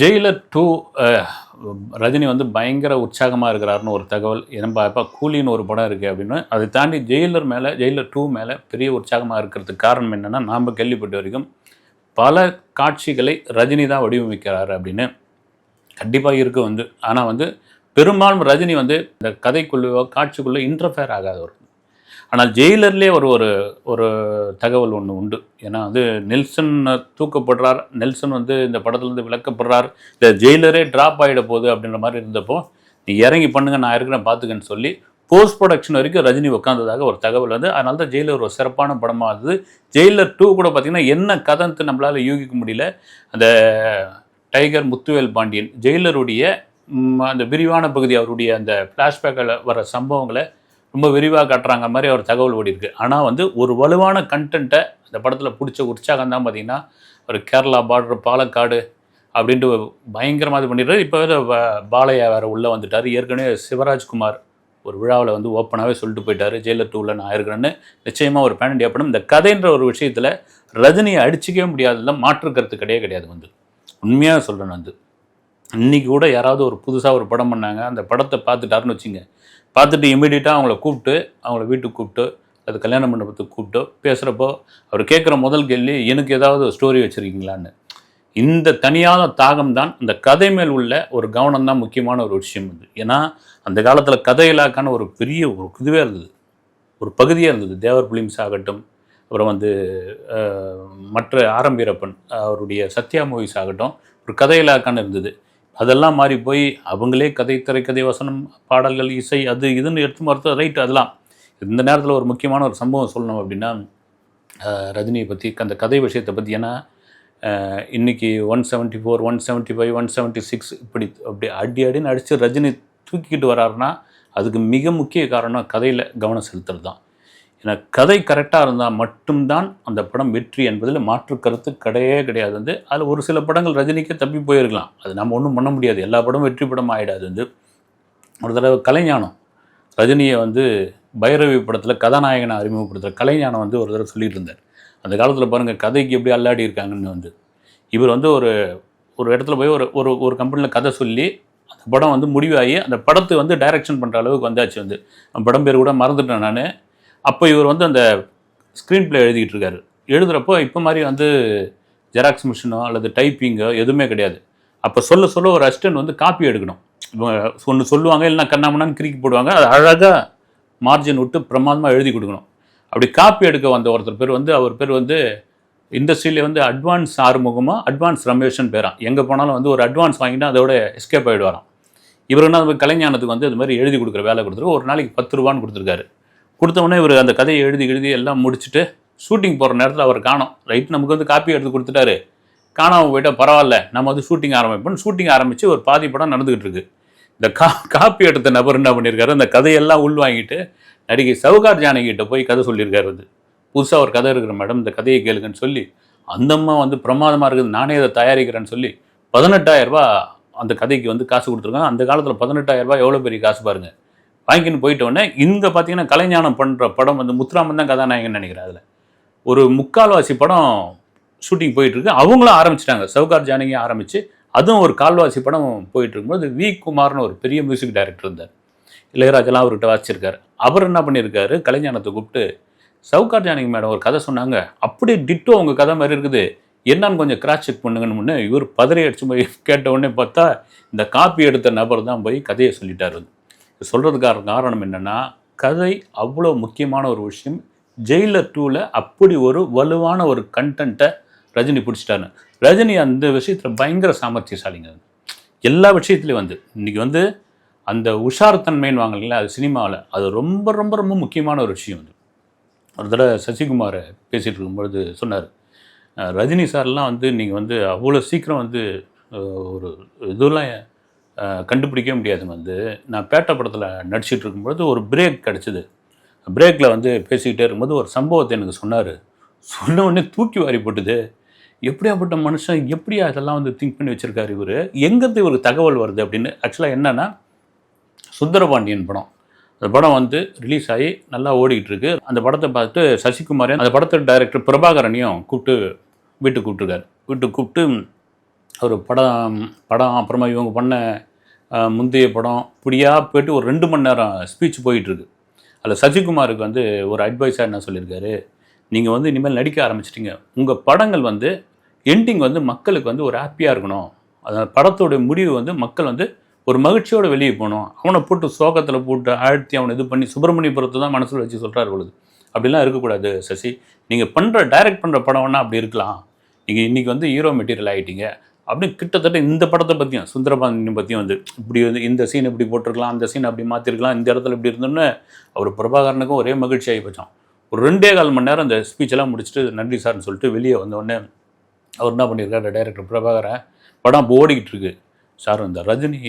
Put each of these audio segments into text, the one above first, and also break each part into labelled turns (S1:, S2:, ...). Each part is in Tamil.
S1: ஜெயிலர் டூ ரஜினி வந்து பயங்கர உற்சாகமாக இருக்கிறாருன்னு ஒரு தகவல். ஏன்னா இப்போ கூலின்னு ஒரு படம் இருக்குது அப்படின்னு. அதை தாண்டி ஜெயிலர் மேலே ஜெயிலர் டூ மேலே பெரிய உற்சாகமாக இருக்கிறதுக்கு காரணம் என்னென்னா நாம் கேள்விப்பட்ட வரைக்கும் பல காட்சிகளை ரஜினி தான் வடிவமைக்கிறாரு அப்படின்னு கண்டிப்பாக இருக்குது வந்து. ஆனால் வந்து பெரும்பாலும் ரஜினி வந்து இந்த கதைக்குள்ளேயோ காட்சிக்குள்ளே இன்டர்ஃபேர் ஆகாதவர் ஆனால் ஜெயிலர்லேயே ஒரு ஒரு ஒரு தகவல் ஒன்று உண்டு. ஏன்னா வந்து நெல்சன் தூக்கப்படுறார் நெல்சன் வந்து இந்த படத்துலேருந்து விளக்கப்படுறார் இந்த ஜெயிலரே ட்ராப் ஆகிட போகுது அப்படின்ற மாதிரி இருந்தப்போ நீ இறங்கி பண்ணுங்க நான் இருக்கிறேன் பார்த்துக்கன்னு சொல்லி போஸ்ட் ப்ரொடக்ஷன் வரைக்கும் ரஜினி உட்காந்ததாக ஒரு தகவல் வந்து அதனால தான் ஜெயிலர் ஒரு சிறப்பான படமாக இருந்தது. ஜெயிலர் டூ கூட பார்த்தீங்கன்னா என்ன கதைன்ட்டு நம்மளால் யூகிக்க முடியல. அந்த டைகர் முத்துவேல் பாண்டியன் ஜெயிலருடைய அந்த விரிவான பகுதி அவருடைய அந்த ஃப்ளாஷ்பேக்கில் வர சம்பவங்களை ரொம்ப விரிவாக காட்டுறாங்க மாதிரி ஒரு தகவல் ஓடி இருக்கு. ஆனால் வந்து ஒரு வலுவான கண்டென்ட்டை அந்த படத்தில் பிடிச்ச உற்சாகம் தான் பார்த்தீங்கன்னா ஒரு கேரளா பார்டர் பாலக்காடு அப்படின்ட்டு பயங்கரமாக இது பண்ணிடுறாரு. இப்போ வேறு பாலையா வேறு உள்ளே வந்துட்டார். ஏற்கனவே சிவராஜ்குமார் ஒரு விழாவில் வந்து ஓப்பனாகவே சொல்லிட்டு போயிட்டார். ஜெயிலர் டூவில் நான் இருக்கிறேன்னு. நிச்சயமாக ஒரு பேன் இண்டியா படம். இந்த கதைன்ற ஒரு விஷயத்தில் ரஜினியை அடிச்சிக்கவே முடியாதுல மாற்று கருத்து கிடையவே கிடையாது வந்து. உண்மையாக சொல்கிறேன் வந்து. இன்னைக்கு கூட யாராவது ஒரு புதுசாக ஒரு படம் பண்ணாங்க. அந்த படத்தை பார்த்துட்டாருன்னு வச்சுங்க. பார்த்துட்டு இமீடியட்டாக அவங்கள கூப்பிட்டு அவங்கள வீட்டுக்கு கூப்பிட்டு அது கல்யாண மண்டபத்துக்கு கூப்பிட்டு பேசுகிறப்போ அவர் கேட்குற முதல் கேள்வி எனக்கு ஏதாவது ஸ்டோரி வச்சுருக்கீங்களான்னு? இந்த தனியான தாகம் தான் இந்த கதை மேல் உள்ள ஒரு கவனம் தான் முக்கியமான ஒரு விஷயம் இது. ஏன்னா அந்த காலத்தில் கதையிலாக்கான ஒரு பெரிய ஒரு இதுவே இருந்தது. ஒரு பகுதியாக இருந்தது. தேவர் பிலிம்ஸ் ஆகட்டும் அப்புறம் வந்து மற்ற ஆரம்பீரப்பன் அவருடைய சத்யா மூவிஸ் ஆகட்டும் ஒரு கதையிலாக்கான இருந்தது. அதெல்லாம் மாறி போய் அவங்களே கதை திரைக்கதை வசனம் பாடல்கள் இசை அது இதுன்னு எடுத்து மறுத்து ரைட் அதெல்லாம். இந்த நேரத்தில் ஒரு முக்கியமான ஒரு சம்பவம் சொல்லணும் அப்படின்னா ரஜினியை பற்றி அந்த கதை விஷயத்தை பற்றி ஏன்னா இன்றைக்கி one seventy four one seventy five one seventy six இப்படி அப்படி அடி அடின்னு அடித்து ரஜினி தூக்கிக்கிட்டு வராருன்னா அதுக்கு மிக முக்கிய காரணம் கதையில் கவனம் செலுத்துறது தான் ஏன்னா கதை கரெக்டாக இருந்தால் மட்டும்தான் அந்த படம் வெற்றி என்பதில் மாற்று கருத்து கிடையவே கிடையாது வந்து. அதில் ஒரு சில படங்கள் ரஜினிக்கே தப்பி போயிருக்கலாம். அது நம்ம ஒன்றும் பண்ண முடியாது. எல்லா படமும் வெற்றி படம் ஆகிடாது வந்து. ஒரு தடவை கலைஞானம். ரஜினியை வந்து பைரவி படத்தில் கதாநாயகனை அறிமுகப்படுத்துகிற கலைஞானம் வந்து ஒரு தடவை சொல்லிட்டு இருந்தார். அந்த காலத்தில் பாருங்கள் கதைக்கு எப்படி அல்லாடி இருக்காங்கன்னு வந்து. இவர் வந்து ஒரு ஒரு இடத்துல போய் ஒரு ஒரு ஒரு கம்பெனியில் கதை சொல்லி அந்த படம் வந்து முடிவாகி அந்த படத்தை வந்து டைரக்ஷன் பண்ணுற அளவுக்கு வந்தாச்சு வந்து. படம் பேர் கூட மறந்துட்டேன் நான். அப்போ இவர் வந்து அந்த ஸ்க்ரீன் பிளே எழுதிக்கிட்டு இருக்காரு. எழுதுகிறப்போ இப்போ மாதிரி வந்து ஜெராக்ஸ் மிஷினோ அல்லது டைப்பிங்கோ எதுவுமே கிடையாது. அப்போ சொல்ல சொல்ல ஒரு அசிஸ்டன்ட் வந்து காப்பி எடுக்கணும். ஒன்று சொல்லுவாங்க இல்லைன்னா கண்ணாமண்ணான்னு கிரிக்கி போடுவாங்க. அது அழகாக மார்ஜின் விட்டு பிரமாதமாக எழுதி கொடுக்கணும். அப்படி காப்பி எடுக்க வந்த ஒருத்தர் பேர் வந்து அவர் பேர் வந்து இண்டஸ்ட்ரியிலே வந்து அட்வான்ஸ் ஆறுமுகமாக அட்வான்ஸ் ரமேஷன் பேரான் எங்கே போனாலும் வந்து ஒரு அட்வான்ஸ் வாங்கிட்டு அதோட எஸ்கேப் ஆகிடுவாராம் இவர் என்ன அது கலைஞானத்துக்கு வந்து அது மாதிரி எழுதி கொடுக்குற வேலை கொடுத்துருக்கு ஒரு நாளைக்கு பத்து ரூபான்னு கொடுத்துருக்காரு. கொடுத்தவொடனே இவர் அந்த கதையை எழுதி எழுதி எல்லாம் முடிச்சுட்டு ஷூட்டிங் போகிற நேரத்தில் அவர் காணோம். ரைட் நமக்கு வந்து காப்பி எடுத்து கொடுத்துட்டாரு. காணாமல் போயிட்டால் பரவாயில்ல நம்ம வந்து ஷூட்டிங் ஆரம்பிப்போம் ஷூட்டிங் ஆரம்பித்து ஒரு பாதி படம் நடந்துகிட்டு இருக்கு. இந்த கா காப்பி எடுத்த நபர் என்ன பண்ணியிருக்காரு அந்த கதையெல்லாம் உள் வாங்கிட்டு நடிகை சவுகார் ஜானகிட்ட போய் கதை சொல்லியிருக்காரு அது. புதுசாக ஒரு கதை இருக்கிற மேடம் இந்த கதையை கேளுங்கன்னு சொல்லி அந்த அம்மா வந்து பிரமாதமாக இருக்குது நானே அதை தயாரிக்கிறேன்னு சொல்லி பதினெட்டாயிரரூபா அந்த கதைக்கு வந்து காசு கொடுத்துருக்காங்க. அந்த காலத்தில் பதினெட்டாயிரரூபா எவ்வளோ பெரிய காசு பாருங்க. வாங்கின்னு போயிட்ட உடனே இங்கே பார்த்தீங்கன்னா கலைஞானம் பண்ணுற படம் வந்து முத்துராமன் தான் கதாநாயகன் நினைக்கிறேன் அதில். ஒரு முக்கால்வாசி படம் ஷூட்டிங் போயிட்டுருக்கு. அவங்களும் ஆரம்பிச்சிட்டாங்க. சவுகார் ஜானகி ஆரம்பித்து அதுவும் ஒரு கால்வாசி படம் போயிட்டு இருக்கும்போது வி. குமார்னு ஒரு பெரிய மியூசிக் டைரக்டர் இருந்தார். இளையராஜெல்லாம் அவர்கிட்ட வாசிச்சிருக்காரு. அவர் என்ன பண்ணியிருக்காரு? கலைஞானத்தை கூப்பிட்டு சவுகார் ஜானகி மேடம் ஒரு கதை சொன்னாங்க. அப்படியே டிட்டோ உங்கள் கதை மாதிரி இருக்குது. என்னன்னு கொஞ்சம் கிராஸ் செக் பண்ணுங்கன்னு முன்னே இவர் பதறி அடிச்சு போய் கேட்ட உடனே பார்த்தா இந்த காப்பி எடுத்த நபர் தான் போய் கதையை சொல்லிட்டாரு சொல்கிறதுக்கான காரணம் என்னென்னா கதை அவ்வளோ முக்கியமான ஒரு விஷயம். ஜெயிலர் டூவில் அப்படி ஒரு வலுவான ஒரு கண்டென்ட்டை ரஜினி பிடிச்சிட்டாரு. ரஜினி அந்த விஷயத்தில் பயங்கர சாமர்த்தியசாலிங்க. எல்லா விஷயத்துலையும் வந்து இன்றைக்கி வந்து அந்த உஷார் தன்மைன்னு வாங்கல அது சினிமாவில் அது ரொம்ப ரொம்ப ரொம்ப முக்கியமான ஒரு விஷயம் அது. ஒரு தடவை சசிகுமார் பேசிகிட்டு இருக்கும்பொழுது சொன்னார் ரஜினி சார்லாம் வந்து நீங்கள் வந்து அவ்வளோ சீக்கிரம் வந்து ஒரு இதெல்லாம் கண்டுபிடிக்கவே முடியாது. வந்து நான் பேட்டை படத்தில் நடிச்சிட்டு இருக்கும்பொழுது ஒரு பிரேக் கிடச்சிது. பிரேக்கில் வந்து பேசிக்கிட்டே இருக்கும்போது ஒரு சம்பவத்தை எனக்கு சொன்னார். சொன்ன உடனே தூக்கி வாரி போட்டுது. எப்படியாப்பட்ட மனுஷன்? எப்படியா இதெல்லாம் வந்து திங்க் பண்ணி வச்சுருக்காரு இவர்? எங்கேருந்து இவருக்கு தகவல் வருது அப்படின்னு? ஆக்சுவலாக என்னென்னா சுந்தரபாண்டியன் படம். அந்த படம் வந்து ரிலீஸ் ஆகி நல்லா ஓடிக்கிட்டு இருக்கு. அந்த படத்தை பார்த்து சசிகுமாரன் அந்த படத்தோட டைரக்டர் பிரபாகரனையும் கூப்பிட்டு வீட்டுக்கு கூப்பிட்டுருக்காரு. வீட்டுக்கு கூப்பிட்டு ஒரு படம் படம் அப்புறமா இவங்க பண்ண முந்தைய படம் இப்படியாக போயிட்டு ஒரு ரெண்டு மணி நேரம் ஸ்பீச் போயிட்டுருக்கு. அதில் சசிகுமாருக்கு வந்து ஒரு அட்வைஸாக என்ன சொல்லியிருக்காரு? நீங்கள் வந்து இனிமேல் நடிக்க ஆரம்பிச்சிட்டிங்க. உங்கள் படங்கள் வந்து எண்டிங் வந்து மக்களுக்கு வந்து ஒரு ஹாப்பியாக இருக்கணும். அந்த படத்தோடைய முடிவு வந்து மக்கள் வந்து ஒரு மகிழ்ச்சியோடு வெளியே போகணும். அவனை போட்டு சோகத்தில் போட்டு ஆழ்த்தி அவனை இது பண்ணி சுப்பிரமணியபுரத்தை தான் மனசில் வச்சு சொல்கிறார் பொழுது. அப்படிலாம் இருக்கக்கூடாது சசி. நீங்கள் பண்ணுற டைரக்ட் பண்ணுற படம் வேணால் அப்படி இருக்கலாம். நீங்கள் இன்றைக்கி வந்து ஹீரோ மெட்டீரியல் ஆகிட்டீங்க அப்படி கிட்டத்தட்ட இந்த படத்தை பற்றியும் சுந்தரபாண்டியனை பற்றியும் வந்து இப்படி வந்து இந்த சீன் இப்படி போட்டிருக்கலாம் அந்த சீன் அப்படி மாற்றிருக்கலாம் இந்த இடத்துல இப்படி இருந்தோன்னு அவர் பிரபாகரனுக்கும் ஒரே மகிழ்ச்சி ஆகி போச்சான் ஒரு ரெண்டே கால் மணி நேரம் அந்த ஸ்பீச்செல்லாம் முடிச்சுட்டு நன்றி சார்னு சொல்லிட்டு வெளியே வந்தோடனே அவர் என்ன பண்ணியிருக்காரு டைரக்டர் பிரபாகரன் படம் இப்போ ஓடிக்கிட்டு இருக்கு. சார் இந்த ரஜினி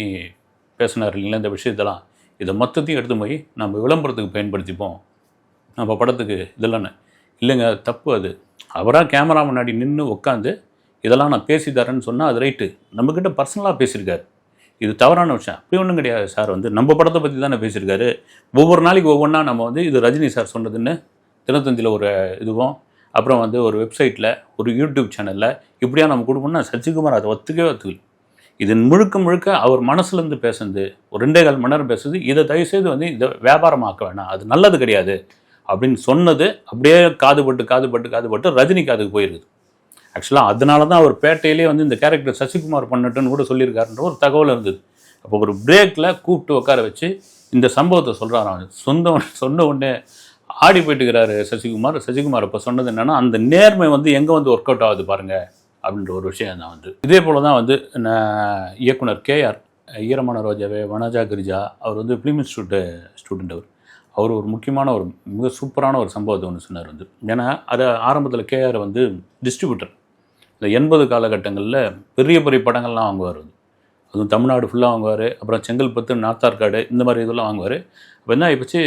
S1: பேசினார் இல்லைங்களா இந்த விஷயத்தெல்லாம். இதை மொத்தத்தையும் எடுத்து போய் நம்ம விளம்பரத்துக்கு பயன்படுத்திப்போம். நம்ம படத்துக்கு இதெல்லாம் இல்லைங்க தப்பு அது. அவராக கேமரா முன்னாடி நின்று உட்காந்து இதெல்லாம் நான் பேசி தரேன்னு சொன்னால் அது ரைட்டு. நம்மக்கிட்ட பர்சனலாக பேசியிருக்காரு. இது தவறான விஷயம். அப்படி ஒன்றும் கிடையாது சார். வந்து நம்ம படத்தை பற்றி தானே பேசியிருக்காரு. ஒவ்வொரு நாளைக்கு ஒவ்வொன்றா நம்ம வந்து இது ரஜினி சார் சொன்னதுன்னு தினத்தந்தியில் ஒரு இதுவும் அப்புறம் வந்து ஒரு வெப்சைட்டில் ஒரு யூடியூப் சேனலில் இப்படியா நம்ம கொடுப்போம்னா சசிகுமார் அதை ஒத்துக்கவே ஒத்துக்கல. இது முழுக்க முழுக்க அவர் மனசுலேருந்து பேசுனது ஒரு ரெண்டே கால் மணி நேரம் பேசுது இதை தயவுசெய்து வந்து இதை வியாபாரமாக்க வேணாம். அது நல்லது கிடையாது. அப்படின்னு சொன்னது அப்படியே காதுபட்டு காதுபட்டு காதுபட்டு ரஜினி காதுக்கு போயிருக்குது ஆக்சுவலாக அதனால தான் அவர் பேட்டையிலே வந்து இந்த கேரக்டர் சசிகுமார் பண்ணட்டுன்னு கூட சொல்லியிருக்காருன்ற ஒரு தகவல் இருந்தது. அப்போ ஒரு பிரேக்கில் கூப்பிட்டு உட்கார வச்சு இந்த சம்பவத்தை சொல்கிறாராம் சொந்த சொன்ன உடனே ஆடி போயிட்டுக்கிறாரு சசிகுமார். சசிகுமார் இப்போ சொன்னது என்னென்னா அந்த நேர்மை வந்து எங்கே வந்து ஒர்க் அவுட் ஆகுது பாருங்கள் அப்படின்ற ஒரு விஷயம் தான் வந்து. இதே போல தான் வந்து நான் இயக்குனர் கேஆர் ஈரமான ரோஜாவே வனஜா கிரிஜா அவர் வந்து ஃபிலிம் இன்ஸ்டியூட்டு ஸ்டூடெண்ட் அவர். அவர் ஒரு முக்கியமான ஒரு மிக சூப்பரான ஒரு சம்பவத்தை ஒன்று சொன்னார் வந்து. ஏன்னா அதை ஆரம்பத்தில் கேஆர் வந்து டிஸ்ட்ரிபியூட்டர் இந்த எண்பது காலகட்டங்களில் பெரிய பெரிய படங்கள்லாம் வாங்குவார் அதுவும் தமிழ்நாடு ஃபுல்லாக வாங்குவார். அப்புறம் செங்கல்பத்து நாத்தார்காடு இந்த மாதிரி இதெல்லாம் வாங்குவார். அப்போ என்ன ஆகிப்போச்சு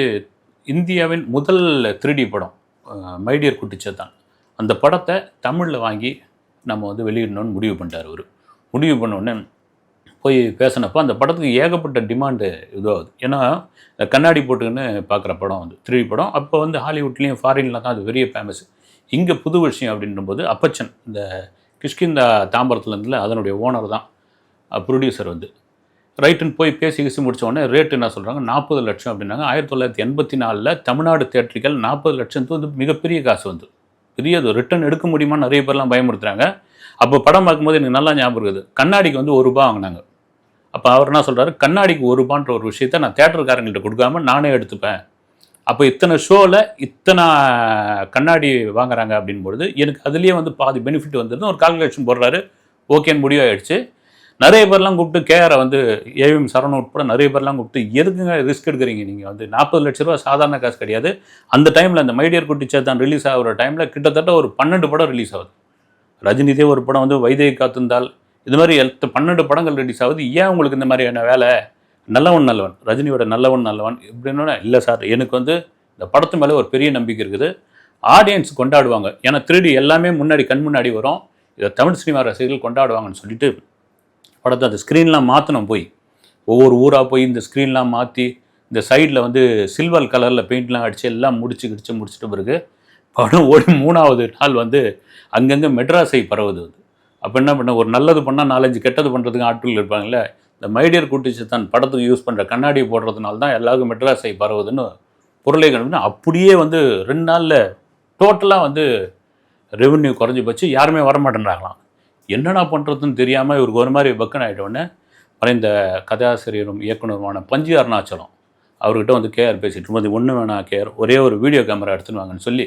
S1: இந்தியாவின் முதல் த்ரீடி படம் மைடியர் குட்டிச்சத்தான் அந்த படத்தை தமிழில் வாங்கி நம்ம வந்து வெளியிடணும்னு முடிவு பண்ணிட்டார் அவர். முடிவு பண்ண உடனே போய் பேசினப்போ அந்த படத்துக்கு ஏகப்பட்ட டிமாண்டு இதுவாகுது. ஏன்னா கண்ணாடி போட்டுக்கின்னு பார்க்குற படம் வந்து 3D படம். அப்போ வந்து ஹாலிவுட்லேயும் ஃபாரின்லாம் தான் அது பெரிய ஃபேமஸ் இங்கே புது விஷயம் அப்படின்றபோது அப்பச்சன் இந்த கிஷ்கிந்தா தாம்பரத்துலேருந்துல அதனுடைய ஓனர் தான். ப்ரொடியூசர் வந்து. ரைட்டுன்னு போய் பேசி கிசி முடிச்ச உடனே ரேட் என்ன சொல்கிறாங்க நாற்பது லட்சம் அப்படின்னாங்க. ஆயிரத்தி தொள்ளாயிரத்தி எண்பத்தி நாலில் தமிழ்நாடு தேட்டர்கள் நாற்பது லட்சத்து வந்து மிகப்பெரிய காசு வந்து. பெரிய அது ரிட்டர்ன் எடுக்க முடியுமான்னு நிறைய பேர்லாம் பயமுறுத்துறாங்க. அப்போ படம் பார்க்கும்போது எனக்கு நல்லா ஞாபகம் இருக்குது. கண்ணாடிக்கு வந்து ஒரு ரூபா வாங்கினாங்க. அப்போ அவர் என்ன சொல்கிறாரு கண்ணாடிக்கு ஒரு ரூபான்ற ஒரு விஷயத்த நான் தேட்டருக்காரங்கள்ட்ட கொடுக்காம நானே எடுத்துப்பேன். அப்போ இத்தனை ஷோவில் இத்தனை கண்ணாடி வாங்குறாங்க அப்படின்பொழுது எனக்கு அதுலேயே வந்து பாதி பெனிஃபிட் வந்துருந்து ஒரு கால்குலேஷன் போடுறாரு. ஓகேன்னு முடிவாயிடுச்சு நிறைய பேர்லாம் கூப்பிட்டு கேஆரை வந்து ஏவிஎம் சரண் உட்பட நிறைய பேர்லாம் கூப்பிட்டு எதுக்குங்க ரிஸ்க் எடுக்கிறீங்க? நீங்கள் வந்து நாற்பது லட்ச ரூபா சாதாரண காசு கிடையாது. அந்த டைமில் அந்த மைடியர் குட்டி சேர்த்தான் ரிலீஸ் ஆகிற டைமில் கிட்டத்தட்ட ஒரு பன்னெண்டு படம் ரிலீஸ் ஆகுது. ரஜினிதே ஒரு படம் வந்து வைதேகி காத்திருந்தால். இது மாதிரி எத்த பன்னெண்டு படங்கள் ரிலீஸ் ஆகுது. ஏன் உங்களுக்கு இந்த மாதிரியான வேலை? நல்லவன் நல்லவன் ரஜினியோட நல்லவன் நல்லவன் இப்படின்னா இல்லை சார் எனக்கு வந்து இந்த படத்து மேலே ஒரு பெரிய நம்பிக்கை இருக்குது. ஆடியன்ஸ் கொண்டாடுவாங்க. ஏன்னா திருடி எல்லாமே முன்னாடி கண் முன்னாடி வரும். இதை தமிழ் சினிமா ரசிகர்கள் கொண்டாடுவாங்கன்னு சொல்லிட்டு படத்தை அந்த ஸ்க்ரீன்லாம் மாற்றணும் போய். ஒவ்வொரு ஊராக போய் இந்த ஸ்க்ரீன்லாம் மாற்றி இந்த சைடில் வந்து சில்வர் கலரில் பெயிண்ட்லாம் அடித்து எல்லாம் முடிச்சு கிடிச்சு முடிச்சிட்ட பிறகு படம் ஓடி மூணாவது நாள் வந்து அங்கங்கே மெட்ராஸை பரவுது வந்து அப்போ என்ன பண்ண ஒரு நல்லது பண்ணால் நாலஞ்சு கெட்டது பண்ணுறதுக்கு ஆட்கள் இருப்பாங்கல்ல இந்த மைடியர் குட்டிச்சு தான் படத்துக்கு யூஸ் பண்ணுற கண்ணாடி போடுறதுனால தான் எல்லாருக்கும் மெட்ராஸை பரவுதுன்னு பொருளை கண்டுபிடினா அப்படியே வந்து ரெண்டு நாளில் டோட்டலாக வந்து ரெவென்யூ குறைஞ்சி போச்சு. யாருமே வரமாட்டேன்றாங்களாம். என்னடா பண்ணுறதுன்னு தெரியாமல் இவருக்கு ஒரு மாதிரி பக்கன் ஆகிட்டோடனே மறைந்த கதாசிரியரும் இயக்குனருமான பஞ்சு அருணாச்சலம் அவர்கிட்ட வந்து கேஆர் பேசிட்டு இருக்கும்போது ஒன்று வேணாம் கேஆர் ஒரே ஒரு வீடியோ கேமரா எடுத்துன்னு வாங்கன்னு சொல்லி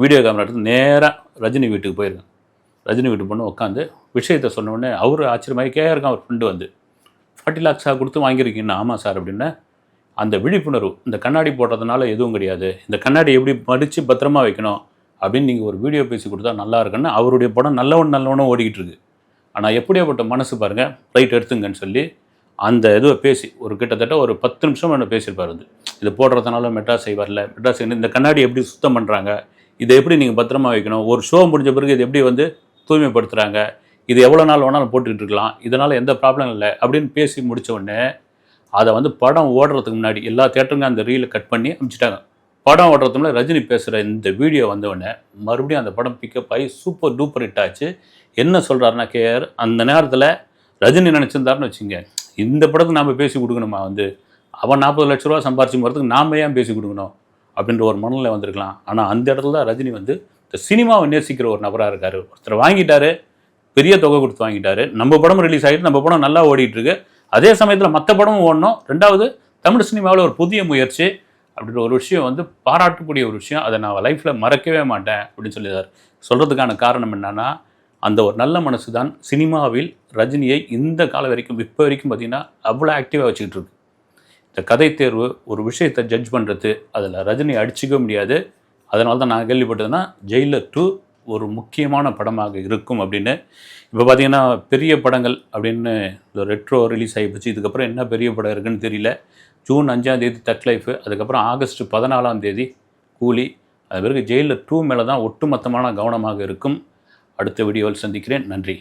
S1: வீடியோ கேமரா எடுத்து நேராக ரஜினி வீட்டுக்கு போயிருக்கேன் ரஜினி வீட்டுக்கு பொண்ணு உட்காந்து விஷயத்தை சொன்ன உடனே அவர் ஆச்சரியமாகி கேஆருக்கு அவர் ஃப்ரெண்டு வந்து ஃபார்ட்டி கொடுத்து வாங்கியிருக்கீங்கன்னா ஆமாம் சார் அப்படின்னா அந்த விழிப்புணர்வு இந்த கண்ணாடி போடுறதுனால எதுவும் கிடையாது. இந்த கண்ணாடி எப்படி மடித்து பத்திரமா வைக்கணும் அப்படின்னு நீங்கள் ஒரு வீடியோ பேசி கொடுத்தா நல்லா இருக்குன்னு அவருடைய படம் நல்லவன் நல்லவனும் ஓடிக்கிட்டு இருக்கு. ஆனால் எப்படியாப்பட்ட மனசு பாருங்கள் ரைட் எடுத்துங்கன்னு சொல்லி அந்த இதுவை பேசி ஒரு கிட்டத்தட்ட ஒரு பத்து நிமிஷம் என்ன பேசியிருப்பார் வந்து இது போடுறதுனால மெட்ராஸை வரல மெட்ராஸ் இந்த கண்ணாடி எப்படி சுத்தம் பண்ணுறாங்க இதை எப்படி நீங்கள் பத்திரமா வைக்கணும் ஒரு ஷோ முடிஞ்ச பிறகு இது எப்படி வந்து தூய்மைப்படுத்துகிறாங்க இது எவ்வளோ நாள் வேணாலும் போட்டுக்கிட்டு இருக்கலாம் இதனால் எந்த ப்ராப்ளம் இல்லை அப்படின்னு பேசி முடித்த உடனே அதை வந்து படம் ஓடுறதுக்கு முன்னாடி எல்லா தேட்டருங்க அந்த ரீலை கட் பண்ணி அனுப்பிச்சிட்டாங்க. படம் ஓடுறதுக்கு முன்னாடி ரஜினி பேசுகிற இந்த வீடியோ வந்தவுடனே மறுபடியும் அந்த படம் பிக்கப் ஆகி சூப்பர் டூப்பர் ஹிட் ஆச்சு. என்ன சொல்கிறாருன்னா கேஆர் அந்த நேரத்தில் ரஜினி நினச்சிருந்தாருன்னு வச்சுங்க இந்த படத்துக்கு நாம் பேசி கொடுக்கணுமா வந்து? அவன் நாற்பது லட்ச ரூபா சம்பாரிச்சு போகிறதுக்கு நாம் ஏன் பேசி கொடுக்கணும்? அப்படின்ற ஒரு மனநிலை வந்திருக்கலாம். ஆனால் அந்த இடத்துல தான் ரஜினி வந்து இந்த சினிமாவை நேசிக்கிற ஒரு நபராக இருக்கார். ஒருத்தர் வாங்கிட்டாரு பெரிய தொகை கொடுத்து வாங்கிட்டாரு. நம்ம படம் ரிலீஸ் ஆகிட்டு நம்ம படம் நல்லா ஓடிட்டு இருக்கு அதே சமயத்தில் மற்ற படமும் ஓடணும். ரெண்டாவது தமிழ் சினிமாவில் ஒரு புதிய முயற்சி அப்படின்ற ஒரு விஷயம் வந்து பாராட்டக்கூடிய ஒரு விஷயம். அதை நான் லைஃப்பில் மறக்கவே மாட்டேன் அப்படின்னு சொல்லியிருந்தார் சொல்கிறதுக்கான காரணம் என்னன்னா அந்த ஒரு நல்ல மனசு தான் சினிமாவில் ரஜினியை இந்த காலம் வரைக்கும் இப்போ வரைக்கும் பார்த்தீங்கன்னா அவ்வளோ ஆக்டிவாக வச்சுக்கிட்டு இருக்கு இந்த கதை தேர்வு ஒரு விஷயத்தை ஜட்ஜ் பண்ணுறது அதில் ரஜினி அடிச்சிக்க முடியாது. அதனால தான் நான் கேள்விப்பட்டதுன்னா ஜெயிலர் டூ ஒரு முக்கியமான படமாக இருக்கும் அப்படின்னு. இப்போ பார்த்தீங்கன்னா பெரிய படங்கள் அப்படின்னு இந்த ரெட்ரோ ரிலீஸ் ஆகி போச்சு. இதுக்கப்புறம் என்ன பெரிய படம் இருக்குன்னு தெரியல. ஜூன் அஞ்சாம் தேதி தட் லைஃப் அதுக்கப்புறம் ஆகஸ்ட் பதினாலாம் தேதி கூலி. அது பிறகு ஜெயிலில் டூ மேலே தான் ஒட்டுமொத்தமான கவனமாக இருக்கும். அடுத்த வீடியோவில் சந்திக்கிறேன். நன்றி.